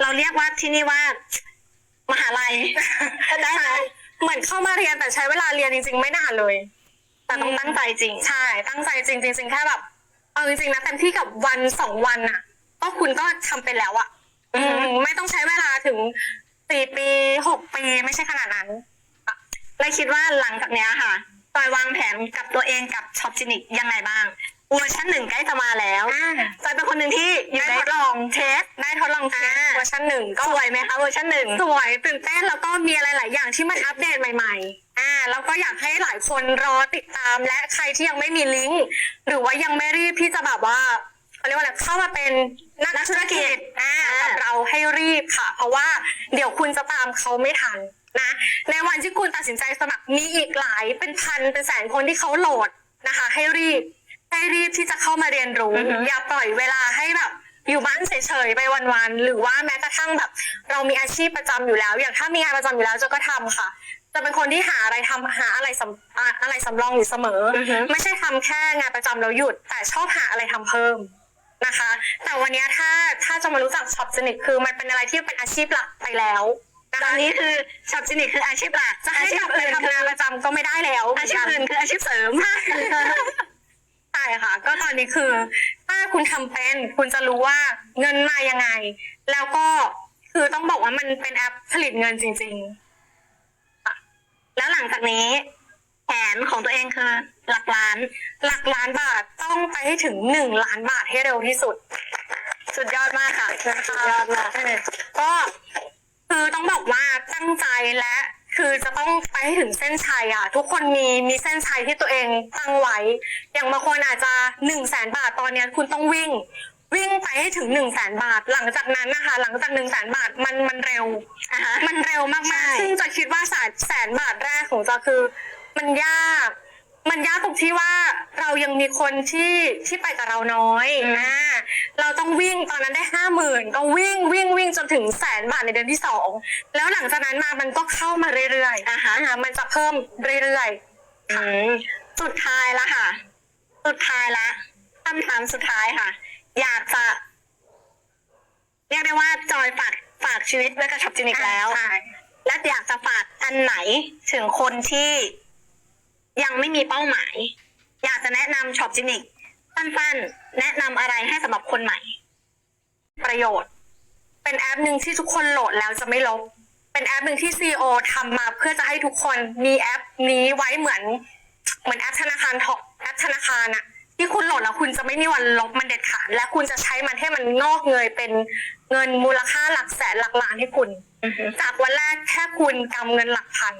เราเรียกว่าที่นี่ว่ามหาลัยได้ไหมเหมือนเข้ามาเรียนแต่ใช้เวลาเรียนจริง ๆ ไม่นานเลย แต่ต้องตั้งใจจริง ใช่ ตั้งใจจริงจริงๆแค่แบบเอาจริงๆนะเต็มที่กับวันสองวันน่ะก็คุณก็ทำเป็นแล้วอะอืมอืมไม่ต้องใช้เวลาถึงสี่ปีหกปีไม่ใช่ขนาดนั้นและคิดว่าหลังจากเนี้ยค่ะจอยวางแผนกับตัวเองกับช็อปจินิกยังไงบ้างเวอร์ชันหนึ่งใกล้จะมาแล้วจอยเป็นคนหนึ่งที่อยู่ได้ในทดลองเทสได้ทดลองเทสอ่าเวอ ร์ชันหนึ่งก็สวยไหมคะเวอร์ชันหนึ่งสวยตื่นเต้นแล้วก็มีอะไรหลายอย่างที่มันอัปเดตใหม่ ๆ อ่าแล้วก็อยากให้หลายคนรอติดตามและใครที่ยังไม่มีลิงก์หรือว่ายังไม่รีบที่จะแบบว่าเขาเรียกว่าอะไรเข้ามาเป็นนักธุรกิจอ่ากับเราให้รีบค่ะ เพราะว่าเดี๋ยวคุณจะตามเขาไม่ทันนะในวันที่คุณตัดสินใจสมัครมีอีกหลายเป็นพันเป็นแสนคนที่เขาโหลดนะคะ ให้รีบให้รีบที่จะเข้ามาเรียนรู้อือฮึอย่าปล่อยเวลาให้แบบ อยู่บ้านเฉยๆไปวันๆหรือว่าแม้กระทั่งแบบ เรามีอาชีพประจำอยู่แล้ว อย่างถ้ามีงานประจำอยู่แล้วจะก็ทำค่ะ จะเป็นคนที่หาอะไรทำหาอะไรสำอะอะไรสำรองอยู่เสมอออฮึ ไม่ใช่ทำแค่งานประจำแล้วหยุด แต่ชอบหาอะไรทำเพิ่มนะคะ แต่วันเนี้ยถ้าถ้าจะมารู้จักช็อปสนิทคือมันเป็นอะไรที่เป็นอาชีพหลักไปแล้วนะตอคะนนี้คือช็อปจินิกคืออาชีพหลักจะให้อาชีกพลับไปอื่นทำงานประจำก็ไม่ได้แล้วอาชีพอื่นคืออาชีพเสริม ใช่ค่ะ ก็ตอนนี้คือถ้า คุณทำเป็น คุณจะรู้ว่าเงินมายังไง แล้วก็คือต้องบอกว่ามันเป็นแอปผลิตเงินจริงแล้วหลังจากนี้แผนของตัวเองคือ หลักล้านๆหลักล้านบาทต้องไปให้ถึงหนึ่งล้านบาทให้เร็วที่สุด สุดยอดมากค่ะสุดยอดมากก็คือต้องบอกว่าตั้งใจและ คือจะต้องไปให้ถึงเส้นชัยอะ ทุกคนมีมีเส้นชัยที่ตัวเองตั้งไว้ อย่างบางคนอาจจะหนึ่งแสนบาทตอนเนี้ยคุณต้องวิ่ง วิ่งไปให้ถึงหนึ่งแสนบาท หลังจากนั้นนะคะ หลังจากหนึ่งแสนบาทมันมันเร็ว อะฮะ มันเร็วมากใช่ๆซึ่งจะคิดว่าแสนแสนบาทแรกของจะคือ มันยาก มันยากตรงที่ว่า เรายังมีคนที่ที่ไปกับเราน้อยอ่าเราต้องวิ่งตอนนั้นได้ห้าหมื่นก็วิ่งวิ่งวิ่งจนถึงแสนบาทในเดือนที่สองแล้วหลังจากนั้นมามันก็เข้ามาเรื่อยๆอ่าฮะมันจะเพิ่มเรื่อยอืมสุดท้ายละค่ะ สุดท้ายละคำถามสุดท้ายค่ะ อยากจะเรียกได้ว่าจอยฝากฝากชีวิตไว้กับช็อปจินิกๆแล้วใช่และอยากจะฝากอันไหนถึงคนที่ยังไม่มีเป้าหมาย อยากจะแนะนำช็อปจินิกสั้นๆ แนะนำอะไรให้สำหรับคนใหม่ ประโยชน์ เป็นแอปหนึ่งที่ทุกคนโหลดแล้วจะไม่ลบ เป็นแอปหนึ่งที่ CEO ทำมาเพื่อจะให้ทุกคนมีแอปนี้ไว้เหมือน เหมือนแอปธนาคารทอแอปธนาคารอะที่คุณโหลดแล้วคุณจะไม่มีวันลบมันเด็ดขาดและคุณจะใช้มันให้มันงอกเงยเป็นเงินมูลค่าหลักแสนหลักล้านให้คุณ จากวันแรกแค่คุณกำเงินหลักพัน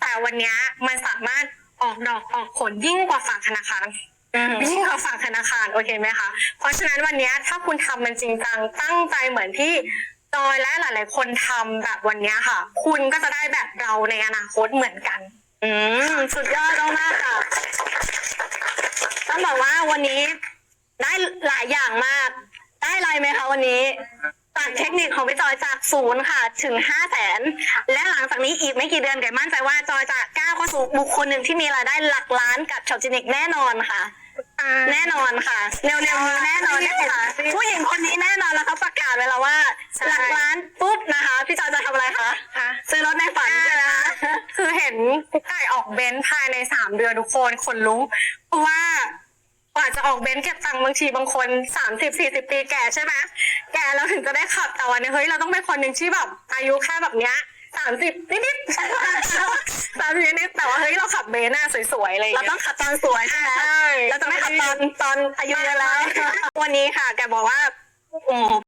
แต่วันนี้มันสามารถ ออกดอกออกผลยิ่งกว่าฝากธนาคารยิ่งกว่าฝากธนาคารโอเคไหมคะเพราะฉะนั้นวันเนี้ยถ้าคุณทำมันจริงจังตั้งใจเหมือนที่จอยและหลาย ๆ คนทำแบบวันเนี้ยค่ะ คุณก็จะได้แบบเราในอนาคตเหมือนกัน อืมสุดยอดมากๆค่ะต้องบอกว่าวันนี้ได้หลายอย่างมาก ได้อะไรไหมคะวันนี้จาก เทคนิคของพี่จอยจากศูนย์ค่ะ ถึงห้าแสนและหลังจากนี้อีกไม่กี่เดือนไก่มั่นใจว่าจอยจะก้าวเข้าสู่บุคคลหนึ่งที่มีรายได้หลักล้านกับช็อปจินิกแน่นอนค่ะ แน่นอนค่ะ เร็วๆนี้แน่นอนนะคะผู้หญิงคนนี้แน่นอนแล้วเขาประกาศไว้แล้วว่าใช่หลักล้านปุ๊บนะคะ พี่จอยจะทำอะไรคะค่ะซื้อรถในฝันใช่ไหมคะคือเห็นกุ๊กไก่ออกเบนซ์ภายในสามเดือนทุกคนขนลุกเพราะว่าก ว่าจะออกเบนซ์เก็บตังค์บางทีบางคนสามสิบสี่สิบปีแก่ใช่ไหมแก่เราถึงจะได้ขับแต่วันนี้เฮ้ยเราต้องเป็นคนหนึ่งที่แบบอายุแค่แบบเนี้ยสามสิบนิดๆสามสิบนิดๆแต่ว่าเฮ้ยเราขับเบนซ์น่ะสวยๆอะไรอย่างเราเงี้ย ต้องขับตอนสวยใช่ไหมใช่เราจะไม่ขับตอนตอนอายุเยอะแล้ว วันนี้ค่ะ แกบอกว่าโอ้โห